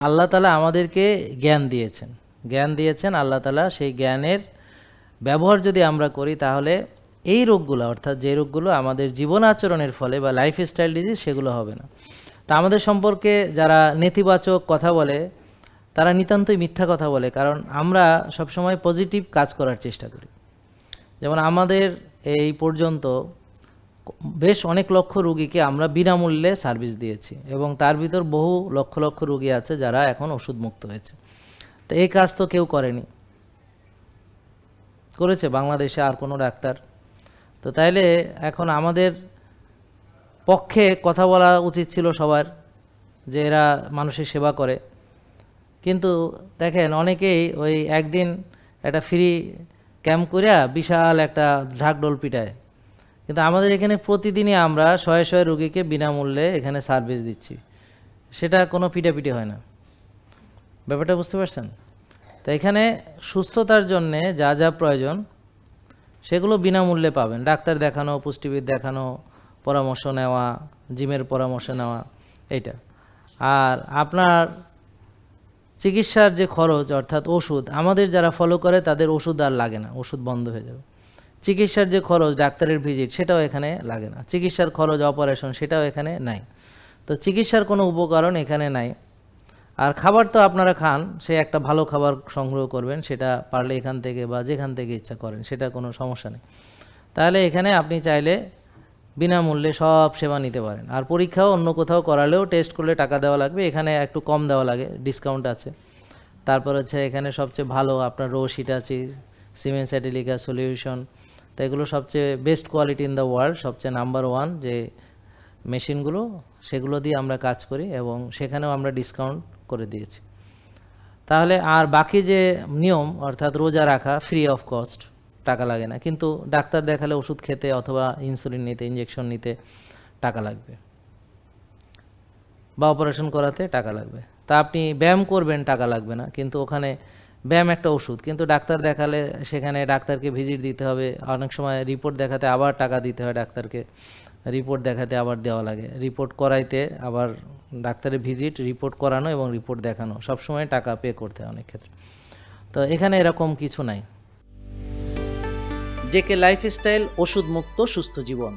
আল্লাহ তালা আমাদেরকে জ্ঞান দিয়েছেন। জ্ঞান দিয়েছেন আল্লাহ তালা সেই জ্ঞানের ব্যবহার যদি আমরা করি তাহলে এই রোগগুলো, অর্থাৎ যে রোগগুলো আমাদের জীবন আচরণের ফলে বা লাইফ স্টাইল ডিজিজ সেগুলো হবে না। তা আমাদের সম্পর্কে যারা নেতিবাচক কথা বলে, তারা নিতান্তই মিথ্যা কথা বলে, কারণ আমরা সবসময় পজিটিভ কাজ করার চেষ্টা করি। যেমন আমাদের এই পর্যন্ত বেশ অনেক লক্ষ রুগীকে আমরা বিনামূল্যে সার্ভিস দিয়েছি এবং তার ভিতর বহু লক্ষ লক্ষ রুগী আছে যারা এখন ওষুধ মুক্ত হয়েছে। তো এই কাজ তো কেউ করেনি। করেছে, বাংলাদেশে আর কোনো ডাক্তার। তো তাইলে এখন আমাদের পক্ষে কথা বলা উচিত ছিল সবার যে এরা মানুষের সেবা করে। কিন্তু দেখেন অনেকেই ওই একদিন একটা ফ্রি ক্যাম্প করিয়া বিশাল একটা ঢাকডোল পিটায়। কিন্তু আমাদের এখানে প্রতিদিনই আমরা শয়ে শয়ে রুগীকে বিনামূল্যে এখানে সার্ভিস দিচ্ছি। সেটা কোনো পিটাপিটি হয় না। ব্যাপারটা বুঝতে পারছেন? তো এখানে সুস্থতার জন্যে যা যা প্রয়োজন, সেগুলো বিনামূল্যে পাবেন। ডাক্তার দেখানো, পুষ্টিবিদ দেখানো, পরামর্শ নেওয়া, জিমের পরামর্শ নেওয়া, এইটা। আর আপনার চিকিৎসার যে খরচ, অর্থাৎ ওষুধ, আমাদের যারা ফলো করে, তাদের ওষুধ আর লাগে না, ওষুধ বন্ধ হয়ে যাবে। চিকিৎসার যে খরচ, ডাক্তারের ভিজিট সেটাও এখানে লাগে না। চিকিৎসার খরচ অপারেশন সেটাও এখানে নাই। তো চিকিৎসার কোনো উপকরণ এখানে নাই। আর খাবার তো আপনারা খান, সে একটা ভালো খাবার সংগ্রহ করবেন, সেটা পারলে এখান থেকে বা যেখান থেকে ইচ্ছা করেন, সেটা কোনো সমস্যা নেই। তাহলে এখানে আপনি চাইলে বিনামূল্যে সব সেবা নিতে পারেন। আর পরীক্ষাও অন্য কোথাও করালেও টেস্ট করলে টাকা দেওয়া লাগবে, এখানে একটু কম দেওয়া লাগে ডিসকাউন্ট আছে। তারপর হচ্ছে এখানে সবচেয়ে ভালো আপনার রোশিট আছে সিমেন্ট স্যাটেলিকা সলিউশন তো এগুলো সবচেয়ে best quality in the world সবচেয়ে নাম্বার ওয়ান যে মেশিনগুলো, সেগুলো দিয়ে আমরা কাজ করি এবং সেখানেও আমরা ডিসকাউন্ট করে দিয়েছি। তাহলে আর বাকি যে নিয়ম, অর্থাৎ রোজা রাখা ফ্রি অফ কস্ট টাকা লাগে না। কিন্তু ডাক্তার দেখালে ওষুধ খেতে অথবা ইনসুলিন নিতে ইঞ্জেকশন নিতে টাকা লাগবে। বা অপারেশন করাতে টাকা লাগবে। তা আপনি ব্যায়াম করবেন, টাকা লাগবে না। কিন্তু ওখানে ব্যায়াম একটা ওষুধ, কিন্তু ডাক্তার দেখালে সেখানে ডাক্তারকে ভিজিট দিতে হবে। অনেক সময় রিপোর্ট দেখাতে আবার টাকা দিতে হয় ডাক্তারকে রিপোর্ট দেখাতে আবার দেওয়া লাগে। রিপোর্ট করাইতে আবার ডাক্তারের ভিজিট রিপোর্ট করানো এবং রিপোর্ট দেখানো সবসময় টাকা পে করতে হয় অনেক ক্ষেত্রে। তো এখানে এরকম কিছু নাই। জেকে লাইফস্টাইল ওষুধ মুক্ত সুস্থ জীবন।